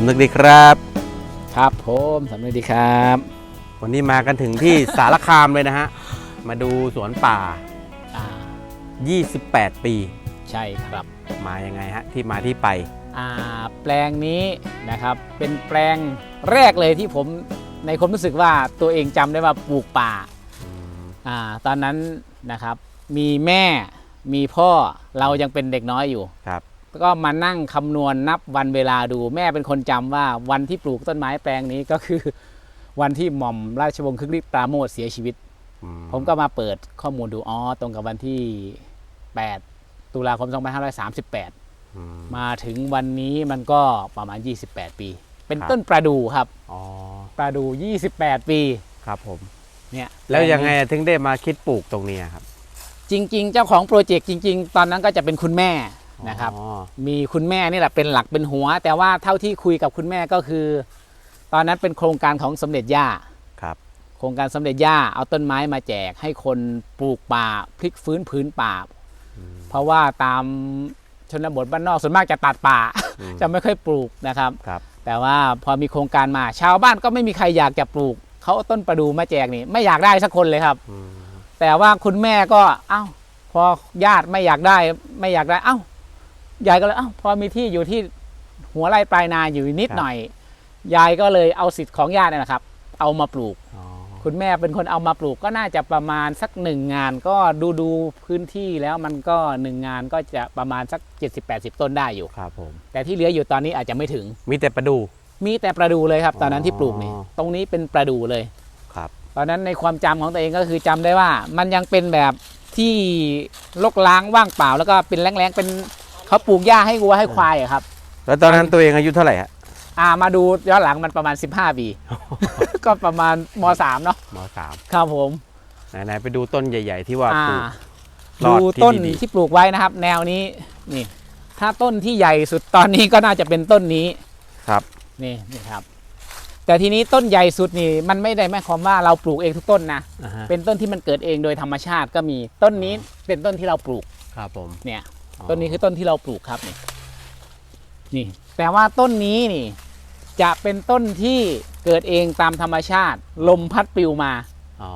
มนึกดีครับ ครับผมสำนึกดีครับ วันนี้มากันถึงที่ สารคามเลยนะฮะ มาดูสวนป่า อ่า 28 ปีใช่ครับ มายังไงฮะ ที่มาที่ไป อ่า แปลงนี้นะครับ เป็นแปลงแรกเลยที่ผมในความรู้สึกว่าตัวเองจำได้ว่าปลูกป่า อ่า ตอนนั้นนะครับ มีแม่ มีพ่อ เรายังเป็นเด็กน้อยอยู่ ครับ ก็มานั่งคำนวณนับวันเวลาดูแม่เป็นคนจำว่าวันที่ปลูกต้นไม้แปลงนี้ก็คือ วันที่หม่อมราชวงศ์คึกฤทธิ์ปราโมทเสียชีวิต อืผมก็มาเปิดข้อมูลดูอ๋อตรงกับวันที่ 8 ตุลาคม 2538 อืมมาถึงวันนี้มันก็ประมาณ 28 ปี เป็นครับต้นประดู่ครับ อ๋อประดู่28 ปีครับผม เนี่ยแล้วยังไงถึงได้มาคิดปลูกตรงนี้ครับ จริง ๆ เจ้าของโปรเจกต์จริง ๆ ตอนนั้นก็จะเป็นคุณแม่ นะครับ อ๋อมีคุณแม่นี่แหละเป็นหลักเป็นหัว แต่ว่าเท่าที่คุยกับคุณแม่ก็คือ ตอนนั้นเป็นโครงการของสมเด็จย่า ครับ โครงการสมเด็จย่าเอาต้นไม้มาแจกให้คนปลูกป่าพลิกฟื้นพื้นป่า เพราะว่าตามชนบทบ้านนอกส่วนมากจะตัดป่า อืม จะไม่ค่อยปลูกนะครับ ครับ แต่ว่าพอมีโครงการมาชาวบ้านก็ไม่มีใครอยากจะปลูก เขาเอาต้นประดูมาแจกนี่ไม่อยากได้สักคนเลยครับ อืม แต่ว่าคุณแม่ก็เอ้า พอญาติไม่อยากได้ไม่อยากได้เอ้า ยายก็เลยเอ้าพอมีที่อยู่ที่หัวไร่ปลายนาอยู่นิดหน่อย ยายก็เลยเอาสิทธิ์ของญาติเนี่ยนะครับ เอามาปลูกอ๋อคุณแม่เป็นคนเอามาปลูกก็น่าจะประมาณสักหนึ่งงาน ก็ดูดูพื้นที่แล้วมันก็หนึ่งงานก็จะประมาณสัก 70-80 ต้นได้อยู่ ครับผม แต่ที่เหลืออยู่ตอนนี้อาจจะไม่ถึง มีแต่ประดูมีแต่ประดูเลยครับ ตอนนั้นที่ปลูกนี่อ๋อตรงนี้เป็นประดูเลยครับ ตอนนั้นในความจำของตัวเองก็คือจำได้ว่า มันยังเป็นแบบที่ลกล้างว่างเปล่า แล้วก็เป็นแรงๆเป็น เขาปลูกหญ้าให้วัวให้ควายอะครับ แล้วตอนนั้นตัวเองอายุเท่าไหร่ฮะอ่ามาดูย้อนหลังมันประมาณ 15 ปี ก็ประมาณม3เนาะมสามครับผมไหนๆไปดูต้นใหญ่ ๆ ที่ว่าอ่าปลูก รอดูดที่ต้นดีๆ ที่ปลูกไว้นะครับ แนวนี้นี่ ถ้าต้นที่ใหญ่สุดตอนนี้ก็น่าจะเป็นต้นนี้ ครับ นี่นี่ครับ แต่ทีนี้ต้นใหญ่สุดนี่มันไม่ได้หมายความว่าเราปลูกเองทุกต้นนะอ่าฮะเป็นต้นที่มันเกิดเองโดยธรรมชาติก็มีต้นนี้เป็นต้นที่เราปลูกครับผมเนี่ย ต้นนี้คือต้นที่เราปลูกครับนี่นี่ แต่ว่าต้นนี้นี่ จะเป็นต้นที่เกิดเองตามธรรมชาติ ลมพัดปลิวมาอ๋อ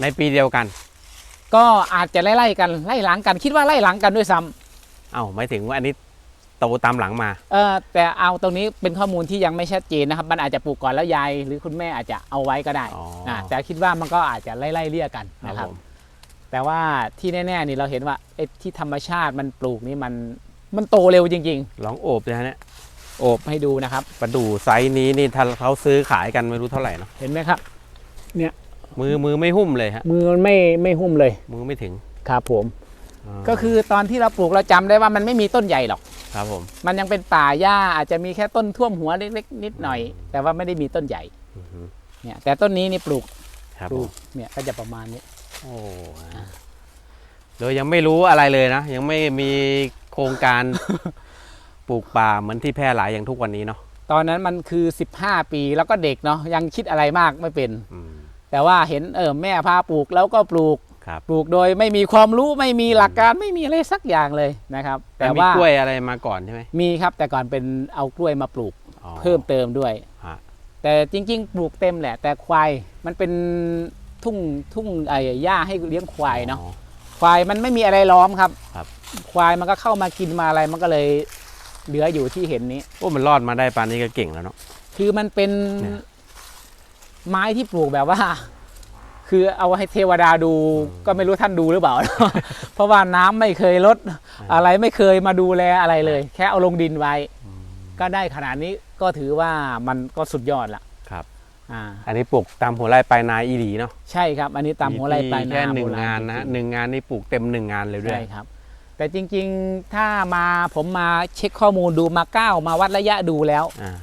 ในปีเดียวกัน ก็อาจจะไล่ๆกันไล่หลังกัน คิดว่าไล่หลังกันด้วยซ้ำเอ้าหมายถึงว่าอันนี้โตตามหลังมา เออแต่เอาตรงนี้เป็นข้อมูลที่ยังไม่ชัดเจนนะครับ มันอาจจะปลูกก่อนแล้วยาย หรือคุณแม่อาจจะเอาไว้ก็ได้อ๋ออ่าแต่คิดว่ามันก็อาจจะไล่ๆเลี่ยกันครับนะครับผม แต่ว่าที่แน่ๆนี่เราเห็นว่าไอ้ที่ธรรมชาติมันปลูกนี่มันมันโตเร็วจริง ลองโอบนะฮะเนี่ยๆ โอบให้ดูนะครับ ประดูไซส์นี้นี่ถ้าเขาซื้อขายกันไม่รู้เท่าไหร่เนาะเห็นไหมครับ มือมือไม่หุ้มเลยฮะ มือมันไม่ไม่หุ้มเลยมือไม่ถึงครับผมาก็คือตอนที่เราปลูกเราจำได้ว่ามันไม่มีต้นใหญ่หรอก ครับผม มันยังเป็นป่าหญ้าอาจจะมีแค่ต้นท่วมหัวเล็กๆ นิดหน่อย แต่ว่าไม่ได้มีต้นใหญ่อือฮึ เนี่ยแต่ต้นนี้นี่ปลูกครับปผลูมกเนี่ยก็จะประมาณนี้ โอ้โดยยังไม่รู้อะไรเลยนะ ยังไม่มีโครงการปลูกป่าเหมือนที่แพร่หลายอย่างทุกวันนี้เนาะตอนนั้นมันคือ 15 ปีแล้วก็เด็กเนาะยังคิดอะไรมากไม่เป็น อืม แต่ว่าเห็นเออแม่พาปลูกแล้วก็ปลูกครับ ปลูกโดยไม่มีความรู้ไม่มีหลักการไม่มีอะไรสักอย่างเลยนะครับ แต่แต่มีว่ากล้วยอะไรมาก่อนใช่ไหมมีครับแต่ก่อนเป็นเอากล้วยมาปลูกอ๋อเพิ่มเติมด้วย ฮะแต่จริง ๆ ปลูกเต็มแหละ แต่ควายมันเป็น ทุ่งทุ่งไอ้หญ้าให้เลี้ยงควายเนาะอ๋อควายมันไม่มีอะไรล้อมครับ ครับ ควายมันก็เข้ามากินมาอะไรมันก็เลยเหลืออยู่ที่เห็นนี้โอ้มันรอดมาได้ปานนี้ก็เก่งแล้วเนาะคือมันเป็นเนี่ยไม้ที่ปลูกแบบว่า คือเอาให้เทวดาดูก็ไม่รู้ท่านดูหรือเปล่า เพราะว่าน้ำไม่เคยลดอะไรไม่เคยมาดูแลอะไรเลย แค่เอาลงดินไว้ ก็ได้ขนาดนี้ก็ถือว่ามันก็สุดยอดละครับ อ่าอันนี้ปลูกตามหัวไร่ปลายนาอีหลีเนาะใช่ครับ อันนี้ตามหัวไร่ปลายมีนาแค่หนึ่งโบรณงานนะฮะจริงๆหนึ่งงานนี่ปลูกเต็มหนึ่งงานเลยด้วยใช่ครับ แต่จริงๆถ้ามาผมมาเช็คข้อมูลดูมาก้าวมาวัดระยะดูแล้วอ่า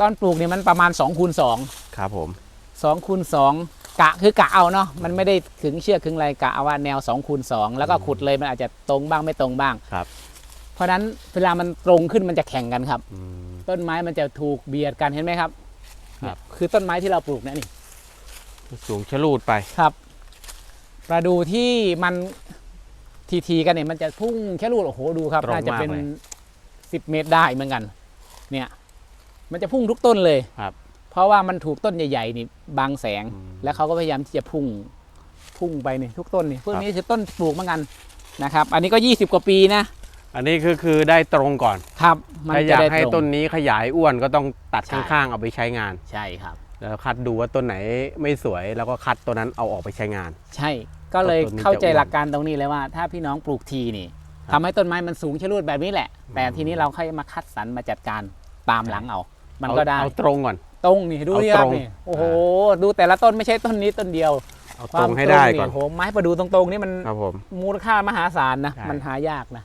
ตอนปลูกเนี่ยมันประมาณ2คูณ2ครับผม2คูณ2กะคือกะเอาเนาะมันไม่ได้ขึงเชือกขึงอะไรกะเอาว่าแนว2คูณ2แล้วก็ขุดเลยมันอาจจะตรงบ้างไม่ตรงบ้างครับเพราะฉะนั้นเวลามันตรงขึ้นมันจะแข่งกันครับอืมต้นไม้มันจะถูกเบียดกันเห็นไหมครับ ครับเนี่ยคือต้นไม้ที่เราปลูกเนะนี่สูงชะลูดไปครับประดูที่มันทีทีๆกันเนี่ยมันจะพุ่งแค่รูดโอ้โหดูครับตรงน่าจะเป็นมากเลยสิบเมตรได้เหมือนกัน เนี่ย มันจะพุ่งทุกต้นเลยครับ เพราะว่ามันถูกต้นใหญ่ๆนี่บังแสงอืมแล้วเขาก็พยายามที่จะพุ่งพุ่งไปนี่ทุกต้นนี่พวกครับนี้คือต้นปลูกเหมือนกันนะครับ อันนี้ก็20กว่าปีนะ อันนี้คือคือได้ตรงก่อน ครับมันถ้าอจะยากได้ให้ตรงต้นนี้ขยายอ้วนก็ต้องตัดใช่ ข้างๆเอาไปใช้งาน ใช่ครับ แล้วคัดดูว่าต้นไหนไม่สวยแล้วก็คัดตัวนั้นเอาออกไปใช้งาน ใช่ก็เลยต้นนี้จะเข้าใจอ้วนหลักการตรงนี้เลยว่า ถ้าพี่น้องปลูกทีนี่ครับทำให้ต้นไม้มันสูงชะลูดแบบนี้แหละ แต่อืมทีนี้เราค่อยมาคัดสรรมาจัดการตามหลังเอา มันก็ได้เอาตรงก่อน ตรงนี่ดูเอาดิครัตบรงนี่โอ้โห ดูแต่ละต้นไม่ใช่ต้นนี้ต้นเดียวเอาตรงให้ได้ก่อนโอ้โหไม้ประดูตรงๆนี่มันครับผม มูลค่ามหาศาลนะ ใช่ มันหายากนะ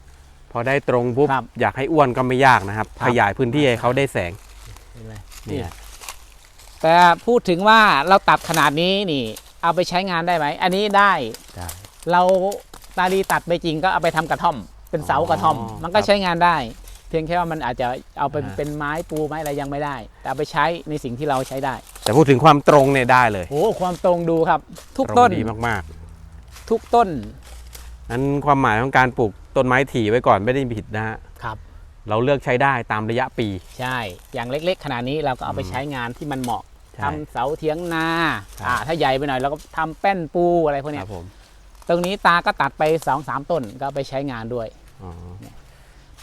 พอได้ตรงปุ๊บครับอยากให้อ้วนก็ไม่ยากนะครับ ครับ ขยายพื้นที่ให้เขาได้แสงเห็นไหมเนี่นี่ยแต่พูดถึงว่าเราตัดขนาดนี้นี่ เอาไปใช้งานได้ไหม อันนี้ได้ได้ เราตาลีตัดไปจริงก็เอาไปทำกระท่อม เป็นเสากระท่อม อ๋อมันก็ครับใช้งานได้ เพียงแค่ว่ามันอาจจะเอาไปอ่า เป็นไม้ปูไม้อะไรยังไม่ได้ แต่เอาไปใช้ในสิ่งที่เราใช้ได้แต่พูดถึงความตรงเนี่ยได้เลยโอ้ความตรงดูครับ ทุกตรงต้นดีมากทุกต้น ๆนั้นความหมายของการปลูก ต้นไม้ถี่ไว้ก่อนไม่ได้ผิดนะฮะครับ เราเลือกใช้ได้ตามระยะปี ใช่ อย่างเล็ก ๆ ขนาดนี้เราก็เอาไปอืมใช้งานที่มันเหมาะใช่ทำเสาเทียงนาครับอ่าถ้าใหญ่ไปหน่อยเราก็ทำแป้นปูอะไรพวกคเนี้รัยบผมตรงนี้ตาก็ตัดไปสองสามต้นก็เอาไปใช้งานด้วยอ๋อมี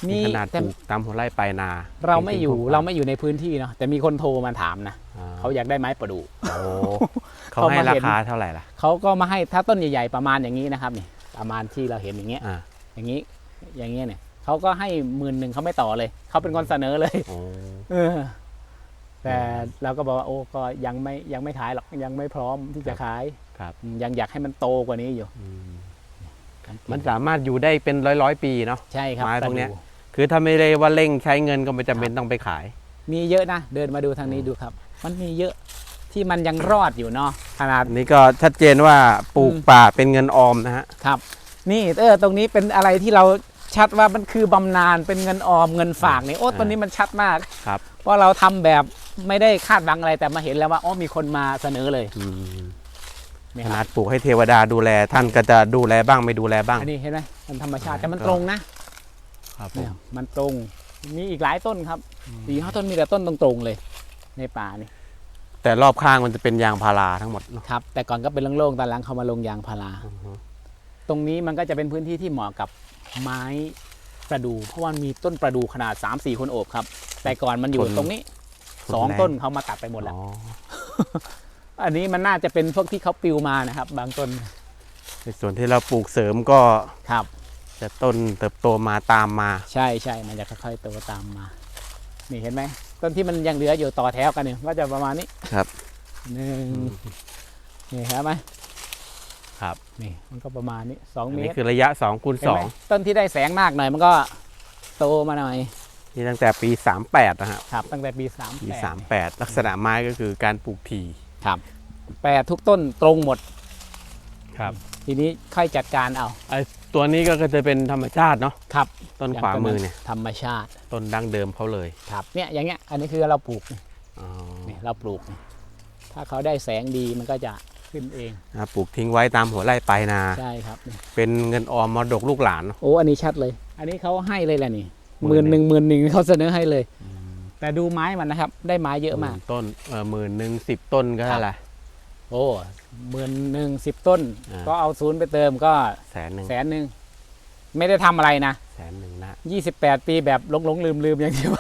นี่ขนาดแต่ปลูกตามหัวไร่ปลายนา เราไม่อยู่จงๆเราไม่อยู่ในพื้นที่เนาะแต่มีคนโทรมาถามนะอ่เขาอยากได้ไม้ประดู่โอ้เขาเขาให้มาราเห็นคาเท่าไหร่ล่ะเขาก็มาให้ถ้าต้นใหญ่ๆประมาณอย่างนี้นะครับนี่ประมาณที่เราเห็นอย่างเงี้ย อ่าอย่างนี้อย่างเงี้ยเนี่ยเขาก็ให้หมื่นหนึ่งเขาไม่ต่อเลยเขาเป็นคนเสนอเลยโอ้เออ แต่เราก็บอกว่าโอ้ก็ยังไม่ยังไม่ขายหรอกยังไม่พร้อมที่จะขายครับ ยังอยากให้มันโตกว่านี้อยู่อืมมันสามารถอยู่ได้เป็นร้อยร้อยๆปีเนาะใช่ครับไม้พวกเนี้ยประดูคือถ้าไม่ได้ว่าเร่งใช้เงินก็ไม่จำเป็นต้องไปขาย มีเยอะนะเดินมาดูทางนี้ดูครับ มันมีเยอะที่มันยังรอดอยู่เนาะขนาดอันนี้ก็ชัดเจนว่าปลูกอืมป่าเป็นเงินออมนะฮะครับ นี่เออตรงนี้เป็นอะไรที่เราชัดว่ามันคือบำนาญเป็นเงินออมเงินฝากนี่โอ้อ่าตัวนี้มันชัดมากครับ เพราะเราทำแบบไม่ได้คาดหวังอะไรแต่มาเห็นแล้วว่าอ๋อมีคนมาเสนอเลยอืมนี่ขคนารัดบปลูกให้เทวดาดูแล ท่านก็จะดูแลบ้างไม่ดูแลบ้าง อันนี้เห็นไหมมันธรรมชาติแต่มันก็ตรงนะครับผเนี่ยมมันตรงมีอีกหลายต้นครับสี่ห้าต้นมีแต่ต้นตรงๆเลย ในป่านี่แต่รอบข้างมันจะเป็นยางพาราทั้งหมดเนาะครับ แต่ก่อนก็เป็นโล่งๆตอนหลังเขามาลงยางพาราอือฮึ ตรงนี้มันก็จะเป็นพื้นที่ที่เหมาะกับไม้ประดู่เพราะว่ามีต้นประดู่ขนาด 3 4 คนโอบครับ แต่ก่อนมันอยู่ตรงนี้สองต้นเขามาตัดไปหมดแล้วอ๋ออันนี้มันน่าจะเป็นพวกที่เขาปลิวมานะครับ บางต้นในส่วนที่เราปลูกเสริมก็ครับ จะต้นเติบโตมาตามมา ใช่ใช่มันจะค่อยๆโตตามมา นี่เห็นไหมต้นที่มันยังเหลืออยู่ต่อแถวกันเนี่ยก็จะประมาณนี้ครับหนึ่งนี่เห็นไหมครับ นี่มันก็ประมาณนี้สองอันเมนี้ตรคือระยะ2คูณเห็นไหม2ต้นที่ได้แสงมากหน่อยมันก็โตมาหน่อยนี่ตั้งแต่ปี 38นะฮะครับตั้งแต่ปีสามปี แปด38 ลักษณะไม้ก็คือการปลูกทีครับแปดทุกต้นตรงหมด ครับทีนี้ค่อยจัดการเอาไอ้ตัวนี้ก็จะเป็นธรรมชาติเนาะครับต้นขวามือเนี่ยธรรมชาติต้นดั้งเดิมเขาเลยครับเนี่ยอย่างเงี้ยอันนี้คือเราปลูกนี่อ๋อ นี่เราปลูกนี่ถ้าเขาได้แสงดีมันก็จะ ขึ้นเองนะปลูกทิ้งไว้ตามหัวไร่ปลายนา ใช่ครับนี่เป็นเงินออมมรดกลูกหลานเนอะ โอ้อันนี้ชัดเลย อันนี้เขาให้เลยแหละนี่หหมื่มื่นนหหนึ่นึ่งง หมื่นหนึ่งเขาเสนอให้เลย แต่ดูไม้มันนะครับ ได้ไม้เยอะมาก หนต้นเออหมื่นหนึ่งสิบต้นก็เท่าไหร่โอ้หมื่นหนึ่งสิบต้น อ่า ก็เอาศูนย์ไปเติมก็แสนหนึ่งแสนหนึ่งไม่ได้ทำอะไรนะแสนหนึ่งนะ28ปีแบบหลงหลงลืมลืมๆอย่างเดียว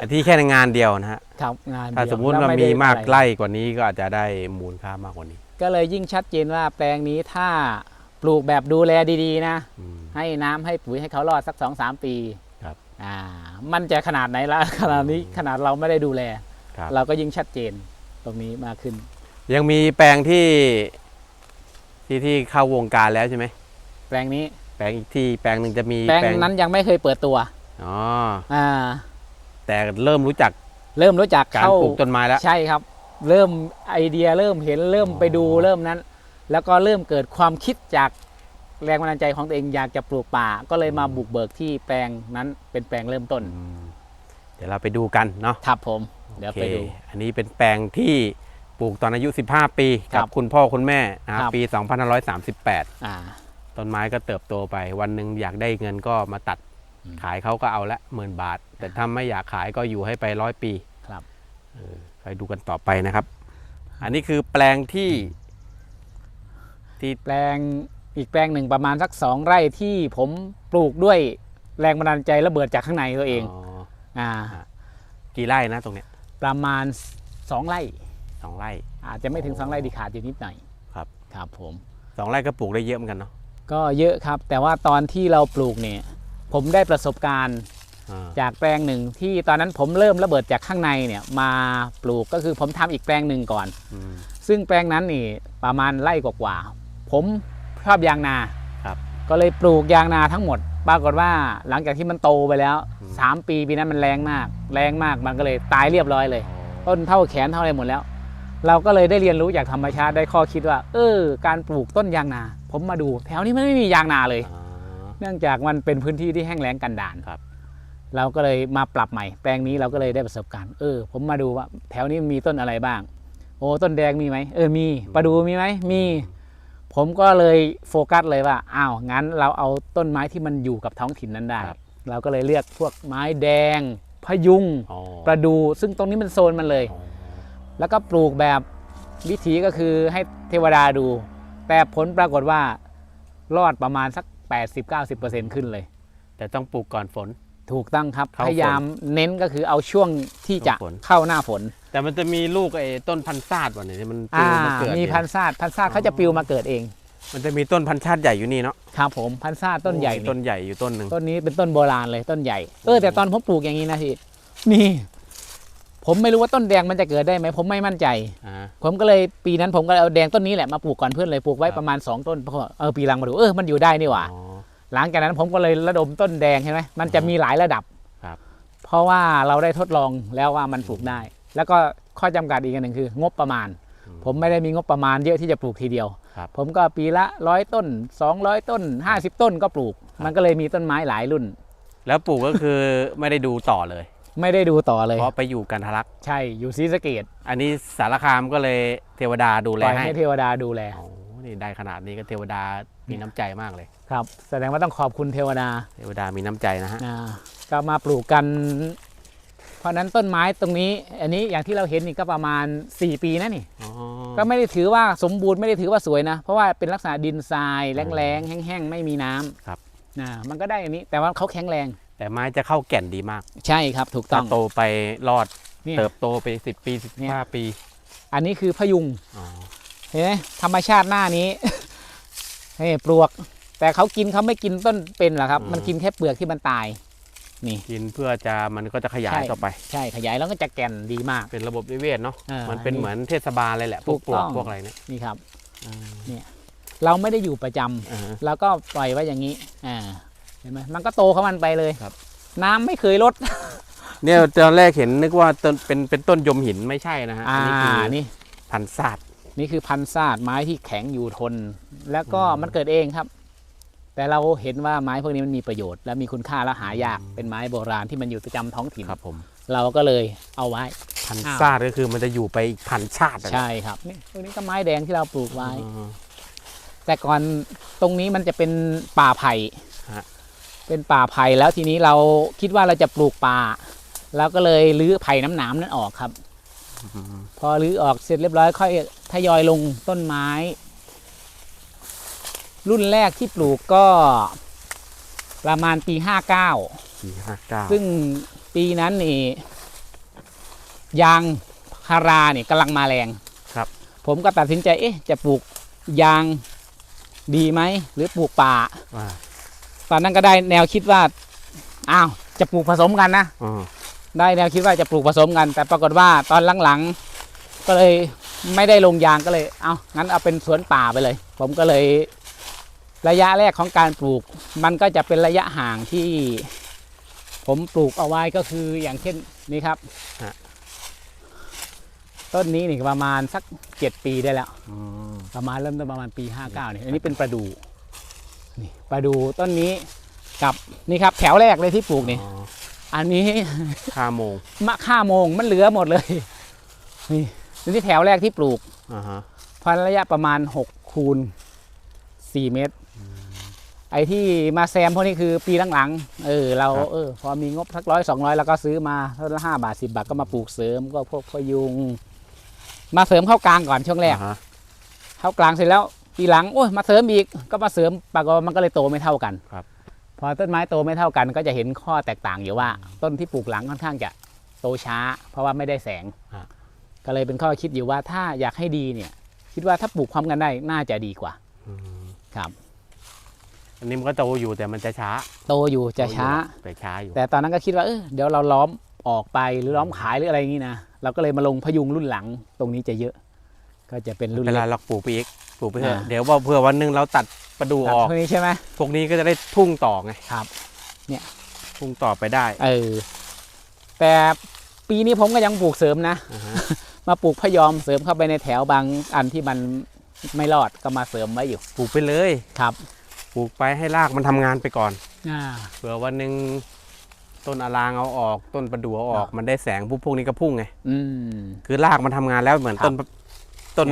อันที่แค่ในงานเดียวนะฮะครับงานถ้าเดียวสมมุติแล้วว่าไได้มีมากอะไรไล่กว่านี้ก็อาจจะได้มูลค่ามากกว่านี้ก็เลยยิ่งชัดเจนว่าแปลงนี้ถ้าปลูกแบบดูแลดีๆนะ อืม ให้น้ำให้ปุ๋ยให้เขารอดสัก2อสปีครับอ่า มันจะขนาดไหนละ ขนาดนี้ขนาดเราไม่ได้ดูแล ครับ เราก็ยิ่งชัดเจนตรงนี้มากขึ้น ยังมีแปลงที่ที่ที่เข้าวงการแล้วใช่ไหมแปลงนี้ แปลงอีกที่แปลงหนึ่งจะมีแปลงนั้นยังไม่เคยเปิดตัว อ๋อ อ่า แต่เริ่มรู้จักเริ่มรู้จักการเข้าปลูกต้นไม้แล้ว ใช่ครับ เริ่มไอเดียเริ่มเห็นเริ่มอ๋อไปดูเริ่มนั้น แล้วก็เริ่มเกิดความคิดจากแรงบันดาลใจของตัวเองอยากจะปลูกป่า ก็เลยมาบุกเบิกที่แปลงนั้นเป็นแปลงเริ่มต้นอืมเดี๋ยวเราไปดูกันเนาะครับผม เดี๋ยวโอเคไปดู อันนี้เป็นแปลงที่ปลูกตอนอายุ 15 ปีครักับบคุณพ่อคุณแม่นะครับครับปี 2538อ่าต้นไม้ก็เติบโตไป วันหนึ่งอยากได้เงินก็มาตัดอืมขายเขาก็เอาละหมื่นบาท แต่ถ้าไม่อยากขายก็อยู่ให้ไปร้อยปีครับเออไปดูกันต่อไปนะครับ อันนี้คือแปลงที่ที่แปลงอีกแปลงหนึ่งประมาณสักสองไร่ที่ผมปลูกด้วยแรงบันดาลใจระเบิดจากข้างในตัวเองอ๋ออ่ากี่ไร่นะตรงเนี้ยประมาณสองไร่สองไร่ อาจจะไม่ถึงสองไร่ดีขาดอยู่นิดหน่อยครับครับผมสองไร่ก็ปลูกได้เยอะเหมือนกันเนาะก็เยอะครับ แต่ว่าตอนที่เราปลูกเนี่ย ผมได้ประสบการณ์อ่า จากแปลงหนึ่งที่ตอนนั้นผมเริ่มระเบิดจากข้างในเนี่ยมาปลูกก็คือผมทำอีกแปลงหนึ่งก่อนอืมซึ่งแปลงนั้นนี่ประมาณไร่กว่าๆผมชอบยางนาครับก็เลยปลูกยางนาทั้งหมด ปรากฏว่าหลังจากที่มันโตไปแล้วอืม3ปีปีนั้นมันแรงมาก แรงมากมันก็เลยตายเรียบร้อยเลย ต้นเท่าแขนเท่าอะไรหมดแล้ว เราก็เลยได้เรียนรู้จากธรรมชาติได้ข้อคิดว่า เออ การปลูกต้นยางนา ผมมาดู แถวนี้มันไม่มียางนาเลยอ่าเนื่องจากมันเป็นพื้นที่ที่แห้งแล้งกันดารครับ เราก็เลยมาปรับใหม่ แปลงนี้เราก็เลยได้ประสบการณ์เออผมมาดูว่าแถวนี้มีต้นอะไรบ้าง โอ้ต้นแดงมีไหมเออมีประดูมีไหมมี ผมก็เลยโฟกัสเลยว่าอ้าวงั้นเราเอาต้นไม้ที่มันอยู่กับท้องถิ่นนั้นได้ ครับ เราก็เลยเลือกพวกไม้แดง พยุงอ๋อประดูซึ่งตรงนี้มันโซนมันเลย อ๋อแล้วก็ปลูกแบบวิธีก็คือให้เทวดาดู แต่ผลปรากฏว่ารอดประมาณสัก 80-90%ขึ้นเลย แต่ต้องปลูกก่อนฝน ถูกต้องครับเข้าฝนพยายามเน้นก็คือเอาช่วงที่จะเข้าฝน เข้าหน้าฝนแต่มันจะมีลูกไอ้ต้นพันธุ์ซาดวันนี้ที่มันปลิอ่าวมาเกิดมีเนี่ยพันธุ์ซาดพันธุ์ซาดเขาจะปลิวมาเกิดเองมันจะมีต้นพันธุ์ชาติใหญ่อยู่นี่เนาะครับผมพันธุ์ซาดต้นใหญ่โอ้ยนี่ต้นใหญ่อยู่ต้นหนึ่งต้นนี้เป็นต้นโบราณเลยต้นใหญ่เออแต่ตอนผมปลูกอย่างนี้นะพี่นี่ ผมไม่รู้ว่าต้นแดงมันจะเกิดได้ไหมผมไม่มั่นใจ อ่า ผมก็เลยปีนั้นผมก็เอาแดงต้นนี้แหละมาปลูกก่อนเพื่อนเลยปลูกไว้ครับ ประมาณ2ต้นเพราะว่าเออปีหลังมาดูเออมันอยู่ได้นี่หว่า อ๋อ หลังจากนั้นผมก็เลยระดมต้นแดงใช่ไหมมันจะมีหลายระดับครับ เพราะว่าเราได้ทดลองแล้วว่ามันปลูกได้ แล้วก็ข้อจำกัดอีกอันหนึ่งคือ งบประมาณอืมผมไม่ได้มีงบประมาณเยอะที่จะปลูกทีเดียวครับผมก็ปีละร้อยต้น 200 ต้น 50 ต้นก็ปลูก มันก็เลยมีต้นไม้หลายรุ่น แล้วปลูกก็คือไม่ได้ดูต่อเลย ไม่ได้ดูต่อเลยเพราะไปอยู่กันทะลักใช่อยู่ศรีสะเกดอันนี้สารคามก็เลยเทวดาดูปแลล่อยให้ให้เทวดาดูแลโอ้ นี่ได้ขนาดนี้ก็เทวดามีน้ำใจมากเลย ครับ แสดงว่าต้องขอบคุณเทวดาเทวดามีน้ำใจนะฮะอ่าก็มาปลูกกัน เพราะฉะนั้นต้นไม้ตรงนี้ อันนี้อย่างที่เราเห็นนี่ก็ประมาณ 4 ปีนะนี่ อ๋อก็ไม่ได้ถือว่าสมบูรณ์ไม่ได้ถือว่าสวยนะ เพราะว่าเป็นลักษณะดินทรายอ่าแรงๆแห้งๆ ไม่มีน้ำครับ นะมันก็ได้อย่างนี้แต่ว่าเขาแข็งแรง แต่ไม้จะเข้าแก่นดีมากใช่ครับ ถูกต้ถ้าองโตไปรอดเนี่ย เติบโตไปสิบปีสิบเนี่ยห้าปีอันนี้คือพยุง อ๋อ เห็นไหมธรรมชาติหน้านี้นี่ปลวก แต่เขากินเขาไม่กินต้นเป็นหรอกครับ มันกินแค่เปลือกที่มันตาย นี่ กินเพื่อจะมันก็จะขยายใช่ต่อไป ใช่ขยายแล้วก็จะแก่นดีมาก เป็นระบบนิเวศเนาะอ่ามัมันเป็นนี่เหมือนเทศบาลเลยแหละพวกถูกปลวต้กองพวกอะไรเนี่ยนี่ครับอ่าเราไม่ได้อยู่ประจำอ่าฮะแล้วก็ปล่อยไว้อย่างนี้อ่าเห็นไหมมันก็โตของมันไปเลยครับ น้ำไม่เคยลดเนี่ยตอนแรกเห็นนึกว่าต้นเป็นเป็นต้นยมหินไม่ใช่นะฮะอ่าอันนี้คือนี่พันธุ์ซาด นี่คือพันธุ์ซาดไม้ที่แข็งอยู่ทน แล้วก็อืมมันเกิดเองครับ แต่เราเห็นว่าไม้พวกนี้มันมีประโยชน์ และมีคุณค่าและหายากอืมเป็นไม้โบราณที่มันอยู่ประจำท้องถิ่นครับผมเราก็เลยเอาไว้พันธุ์อ้าวซาดก็คือมันจะอยู่ไปอีกพันชาติอะนะใช่ครับนี่พวกนี้ก็ไม้แดงที่เราปลูกไว้อ๋อแต่ก่อนตรงนี้มันจะเป็นป่าไผ่ฮะเป็นป่าไผ่แล้วทีนี้เราคิดว่าเราจะปลูกป่าเราก็เลยรื้อไผ่น้ำหนามนั้นออกครับอืม พอรื้อออกเสร็จเรียบร้อยค่อยทยอยลงต้นไม้ รุ่นแรกที่ปลูกก็ประมาณปี59สี่ห้าเก้าซึ่งปีนั้นนี่ยางพาราเนี่ยกำลังมาแรงครับ ผมก็ตัดสินใจเอ๊ะจะปลูกยางดีไหม หรือปลูกป่าว่าตอนนั้นก็ได้แนวคิดว่าอ้าวจะปลูกผสมกันนะอ๋อ ได้แนวคิดว่าจะปลูกผสมกัน แต่ปรากฏว่าตอนหลังๆ ก็เลยไม่ได้ลงยางก็เลย เอางั้นเอาเป็นสวนป่าไปเลย ผมก็เลยระยะแรกของการปลูก มันก็จะเป็นระยะห่างที่ ผมปลูกเอาไว้ก็คืออย่างเช่นนี่ครับฮะต้นนี้นี่ประมาณสักเจ็ดปีได้แล้วอืมประมาณเริ่มต้นประมาณปี59เนี่ยอันนี้เป็นประดู่นี่ประดู่ต้นนี้กับนี่ครับแถวแรกเลยที่ปลูกนี่ อ๋ออันนี้ห้าโมงมะข่าโมงมันเหลือหมดเลย นี่นี่แถวแรกที่ปลูกอ่าฮะพันระยะประมาณ6คูณ4เมตร ไอ้ที่มาแซมพวกนี้คือปีหลังๆเออเราครับเออพอมีงบสักร้อยสองร้อยเราก็ซื้อมาเท่าละห้าบาทสิบาทก็มาปลูกเสริมก็พวกพยุง มาเสริมเข้ากลางก่อนช่วงแรก อ่าฮะเข้ากลางเสร็จแล้วปีหลังโอ้ยมาเสริมอีกก็มาเสริมปรากฏว่ามันก็เลยโตไม่เท่ากันครับ พอต้นไม้โตไม่เท่ากัน ก็จะเห็นข้อแตกต่างอยู่ว่า ต้นที่ปลูกหลังค่อนข้างจะโตช้า เพราะว่าไม่ได้แสงฮะก็เลยเป็นข้อคิดอยู่ว่าถ้าอยากให้ดีเนี่ย คิดว่าถ้าปลูกพร้อมกันได้น่าจะดีกว่าอืมครับ อันนี้มันก็โตอยู่แต่มันจะช้า โตอยู่จะช้าแต่ช้าอยู่ แต่ตอนนั้นก็คิดว่าเออเดี๋ยวเราล้อมออกไปหรือล้อมขายหรืออะไรอย่างนี้นะเราก็เลยมาลงพยุงรุ่นหลังตรงนี้จะเยอะ ก็จะเป็นรุ่นเวเล็ลากเราปลูกไปอีกปลูกไปเถอะอ่าเดี๋ยวว่าเผื่อวันหนึ่งเราตัด ประดูตัดออกพวกนี้ใช่ไหมพวกนี้ก็จะได้พุ่งต่อไงครับพุ่งต่อไปได้ เออแต่ปีนี้ผมก็ยังปลูกเสริมนะอ่าฮะมาปลูกพะยอมเสริมเข้าไปในแถวบางอันที่มันไม่รอดก็มาเสริมไว้อยู่ปลูกไปเลยครับปลูกไปให้รากมันทำงานไปก่อนอ่าเผื่อวันหนึ่งต้นอารางเอาออก ต้นประดู่เอาออกอ่ามัมันได้แสงปุ๊บพวกนี้ก็พุ่งไงอืมคือรากมันทำงานแล้วเหมือนครับต้นต้น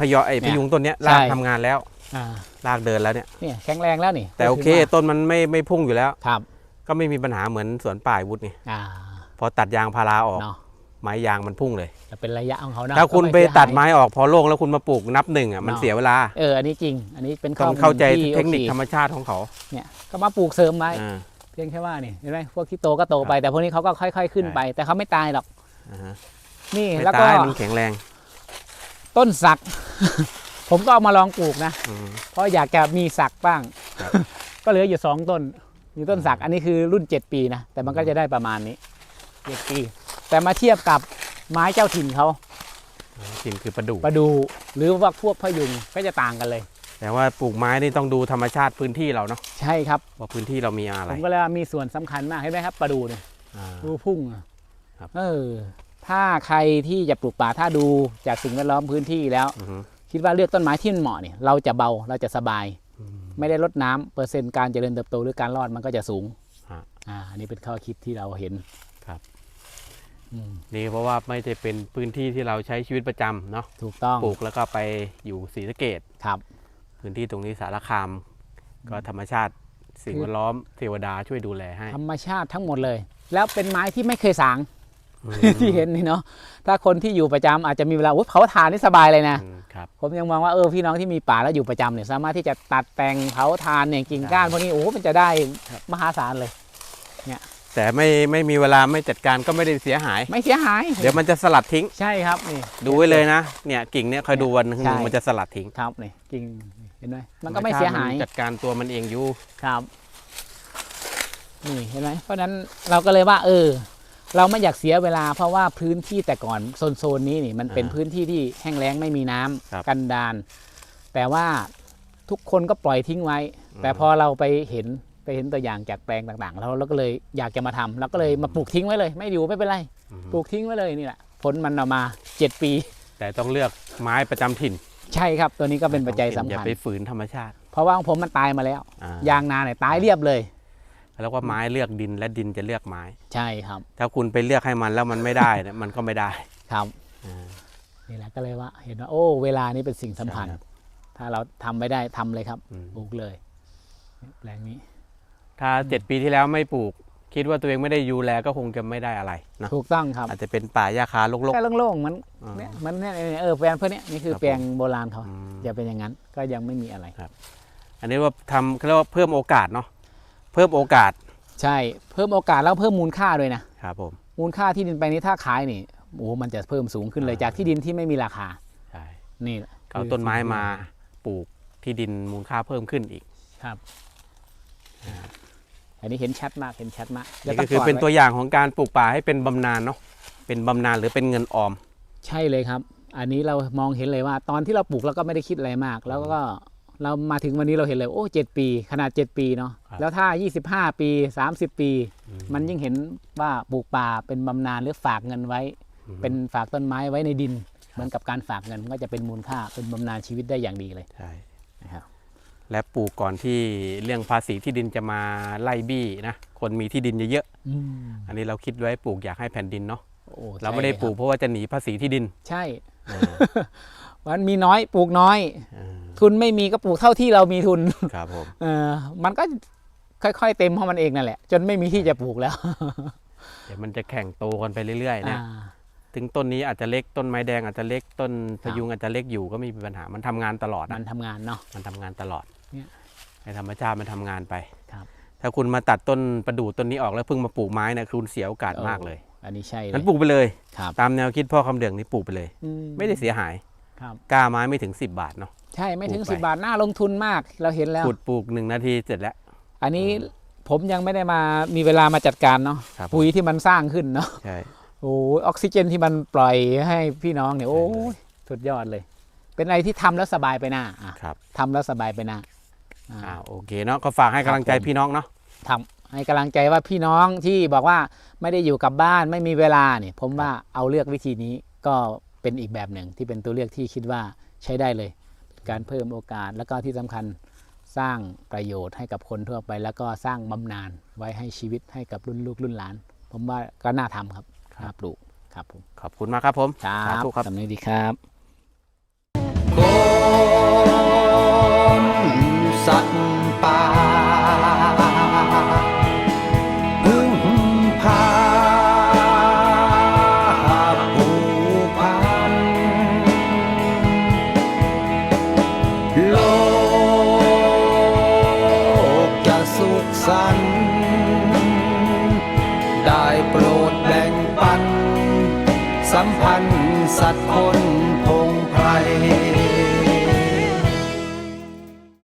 พยอไอเนี่ยพยุงต้นเนี้ยใช่รากทำงานแล้ว อ่ารากเดินแล้วเนี่ยเนี่ยแข็งแรงแล้วนี่แต่โอเคก็ถืว่าต้นมันไม่ไม่พุ่งอยู่แล้วครับ ก็ไม่มีปัญหาเหมือนสวนป่ายวุฒิไงอ่าพอตัดยางพาราออกเนาะไม้ยางมันพุ่งเลยจะเป็นระยะของเขานะถ้าคุณก็ไปม่เสียหยตัดไม้ออกพอโล่งแล้วคุณมาปลูกนับหนึ่งอะมันเนาะเสียเวลาเอออันนี้จริง อันนี้เป็นต้องมูลเข้าใจที่เทคนิคโอธรรมชาติของเขาเนี่ยก็มาปลูกเสริมไว้อ่าเพียงแค่ว่านี่เห็นไหมพวกที่โตก็โตไปแต่พวกนี้เขาก็ค่อย ๆ ขึ้นไป แต่เขาไม่ตายหรอกอ่าฮะนี่ไม่แล้วก็ตายมันแข็งแรง ต้นสัก ผมก็เอามาลองปลูกนะ อืม เพราะอยากจะมีสักบ้าง ครับ ก็เหลืออยู่สองต้น มีต้นสักอันนี้คือรุ่น 7 ปีนะ แต่มันก็จะได้ประมาณนี้เจ็ดปี แต่มาเทียบกับไม้เจ้าถิ่นเขากินคือประดู่ประดู หรือว่าพวกพะยุงก็จะต่างกันเลย แต่ว่าปลูกไม้นี่ต้องดูธรรมชาติพื้นที่เราเนาะใช่ครับ ว่าพื้นที่เรามีอะไรผมก็เลยว่ามีส่วนสำคัญมากเห็นไหมครับประดูเนี่ย อ่า ดูพุ่งอะครับ เออ ถ้าใครที่จะปลูกป่าถ้าดูจากสิ่งแวดล้อมพื้นที่แล้ว อือฮึ คิดว่าเลือกต้นไม้ที่มันเหมาะเนี่ยเราจะเบาเราจะสบายอืมไม่ได้ลดน้ำเปอร์เซ็นต์การเจริญเติบโตหรือการรอดมันก็จะสูงฮะอ่าอันนี้เป็นข้อคิดที่เราเห็นครับอืมนี่เพราะว่าไม่ได้เป็นพื้นที่ที่เราใช้ชีวิตประจำเนาะถูกต้องปลูกแล้วก็ไปอยู่ศรีสะเกดครับ พื้นที่ตรงนี้สารคาม ก็ธรรมชาติสิ่งแวดล้อมเทวดาช่วยดูแลให้ ธรรมชาติทั้งหมดเลย แล้วเป็นไม้ที่ไม่เคยสางอืม ที่เห็นนี่เนาะถ้าคนที่อยู่ประจำอาจจะมีเวลาอุ๊ยเผาถ่านนี่สบายเลยนะอืมครับผมยังมองว่าเออพี่น้องที่มีป่าแล้วอยู่ประจำเนี่ยสามารถที่จะตัดแต่งเผาทานเนี่ยกิ่งก้านพวกนี้โอ้โหมันจะได้มหาศาลเลยแต่ไม่ไม่มีเวลาไม่จัดการก็ไม่ได้เสียหาย ไม่เสียหาย เดี๋ยวมันจะสลัดทิ้งใช่ครับนี่ดูไว้เลยนะเนี่ยกิ่งเนี่ยคอยดูวันหนึงใช่มันจะสลัดทิ้งครับนี่กิ่งเห็นไหมมันก็ไม่เสียหายจัดการตัวมันเองอยู่ครับนี่เห็นไหมเพราะฉะนั้นเราก็เลยว่า เออ เราไม่อยากเสียเวลาเพราะว่าพื้นที่แต่ก่อนโซนโซนๆนี้นี่มันเป็นอ่าพื้นที่ที่แห้งแล้งไม่มีน้ำครับกันดานแต่ว่าทุกคนก็ปล่อยทิ้งไว้แต่พอเราไปเห็นไปเห็นตัวอย่างจากแปลงต่างๆเราเราก็เลยอยากจะมาทำเราก็เลยมาปลูกทิ้งไว้เลย ไม่อยู่ไม่เป็นไรอืมปลูกทิ้งไว้เลยนี่แหละผลมันออกมาเจ็ดปี แต่ต้องเลือกไม้ประจำถิ่นใช่ครับ ตัวนี้ก็เป็นปัจจัยสำอย่าคัญไปฝืนธรรมชาติเพราะว่าของผมมันตายมาแล้ว อ่ยางนาเนี่ยตายเรียบเลย แล้วก็ไม้เลือกดินและดินจะเลือกไม้ ใช่ครับ ถ้าคุณไปเลือกให้มันแล้วมันไม่ได้เนี่ยมันก็ไม่ได้ครับอ่านี่แหละก็เลยว่า เห็นว่า โอ้เวลานี้เป็นสิ่งสำคัญใช่ครับถ้าเราทำไม่ได้ทำเลยครับอืมปลูกเลยแปลงนี้ ถ้าเจ็ดปีที่แล้วไม่ปลูก คิดว่าตัวเองไม่ได้ดูแลก็คงจะไม่ได้อะไรนะถูกต้องครับ อาจจะเป็นป่าหญ้าคาลกแค่โล่งๆมันอ่าเนี่ยมันเนี่ยเออแปลงเพื่อนเนี้ยนี่คือครับแปลงโบราณเขาๆอืมอย่าเป็นอย่างนั้น ก็ยังไม่มีอะไรอันนี้ว่าทำเขาเรียกว่าเพิ่มโอกาสเนาะ เพิ่มโอกาสใช่ เพิ่มโอกาสแล้วเพิ่มมูลค่าด้วยนะครับผม มูลค่าที่ดินไปนี้ถ้าขายนี่โอ้มันจะเพิ่มสูงขึ้นเลยอ่า จากที่ดินที่ไม่มีราคาใช่นี่แหละก็เอาต้นไม้มาปลูกที่ดินมูลค่าเพิ่มขึ้นอีกครับอันนี้เห็นชัดมากเห็นชัดมากนี่ก็คือเป็นตัวอย่างของการปลูกป่าให้เป็นบำนาญเนาะเป็นบำนาญหรือเป็นเงินออม ใช่เลยครับ อันนี้เรามองเห็นเลยว่า ตอนที่เราปลูกเราก็ไม่ได้คิดอะไรมาก แล้วก็ เรามาถึงวันนี้เราเห็นเลยโอ้เจ็ดปี ขนาด7ปีเนาะครับแล้วถ้า25ปี30ปีอืมันยิ่งเห็นว่าปลูกป่าเป็นบำนาญหรือฝากเงินไว้อืมเป็นฝากต้นไม้ไว้ในดิน เหมือนกับการฝากเงินก็จะเป็นมูลค่าเป็นบำนาญชีวิตได้อย่างดีเลยใช่นะครับและปลูกก่อนที่เรื่องภาษีที่ดินจะมาไล่บี้นะคนมีที่ดินเยอะอืมๆอันนี้เราคิดไว้ปลูกอยากให้แผ่นดินเนาะโอ้เราไม่ได้ใช่ปลูกเพราะว่าจะหนีภาษีที่ดิน ใช่ มันมีน้อยปลูกน้อยเออทุนไม่มีก็ปลูกเท่าที่เรามีทุนครับผมเออมันก็ค่อยๆ เต็มของมันเองนั่นแหละ จนไม่มีที่จะปลูกแล้ว เดี๋ยวมันจะแข่งโตกันไปเรื่อยๆนะอ่าถึงต้นนี้อาจจะเล็กต้นไม้แดงอาจจะเล็กต้นพยุงอาจจะเล็กอยู่ก็ไม่มีปัญหา มันทำงานตลอดมันะนทำงานเนาะมันทำงานตลอดเนี่ยในธรรมชาติมันทำงานไปครับ ถ้าคุณมาตัดต้นประดู่ต้นนี้ออกแล้วเพิ่งมาปลูกไม้นะคุณเสียโอกาสมากเลย อันนี้ใช่เลยนั้นปลูกไปเลยครับตามแนวคิดพ่อคำเดืองนี่ปลูกไปเลยอืไม่ได้เสียหาย ครับกล้าไม้ไม่ถึง 10 บาทเนาะ ใช่ไม่ถึง ปลูกไปสิบบาทน่าลงทุนมากเราเห็นแล้ว ขุดปลูกหนึ่งนาทีเสร็จแล้ว อันนี้ผมยังไม่ได้มามีเวลามาจัดการเนาะครับผม ปุ๋ยที่มันสร้างขึ้นเนาะใช่ โอ้ยออกซิเจนที่มันปล่อยให้พี่น้องเนี่ยโอ้ยสุดยอดเลย เป็นอะไรที่ทำแล้วสบายไปหน้าอะครับทำแล้วสบายไปหน้าอ่า อ่าโอเคเนาะก็ฝากให้กำลังใจครับผมพี่น้องเนาะ ทำให้กำลังใจว่าพี่น้องที่บอกว่าไม่ได้อยู่กับบ้านไม่มีเวลาเนี่ย ผมว่าเอาเลือกวิธีนี้ก็ เป็นอีกแบบหนึ่งที่เป็นตัวเลือกที่คิดว่าใช้ได้เลย การเพิ่มโอกาสแล้วก็ที่สำคัญสร้างประโยชน์ให้กับคนทั่วไป แล้วก็สร้างบำนาญไว้ให้ชีวิตให้กับรุ่นลูกรุ่นหลาน ผมว่าก็น่าทำครับน่าปลูกครับผมขอบคุณมากครับผมครัสาบธุครับสำนึกดีครับคนสัตว์ป่า สัมพันธ์สัตว์คนพงไพร น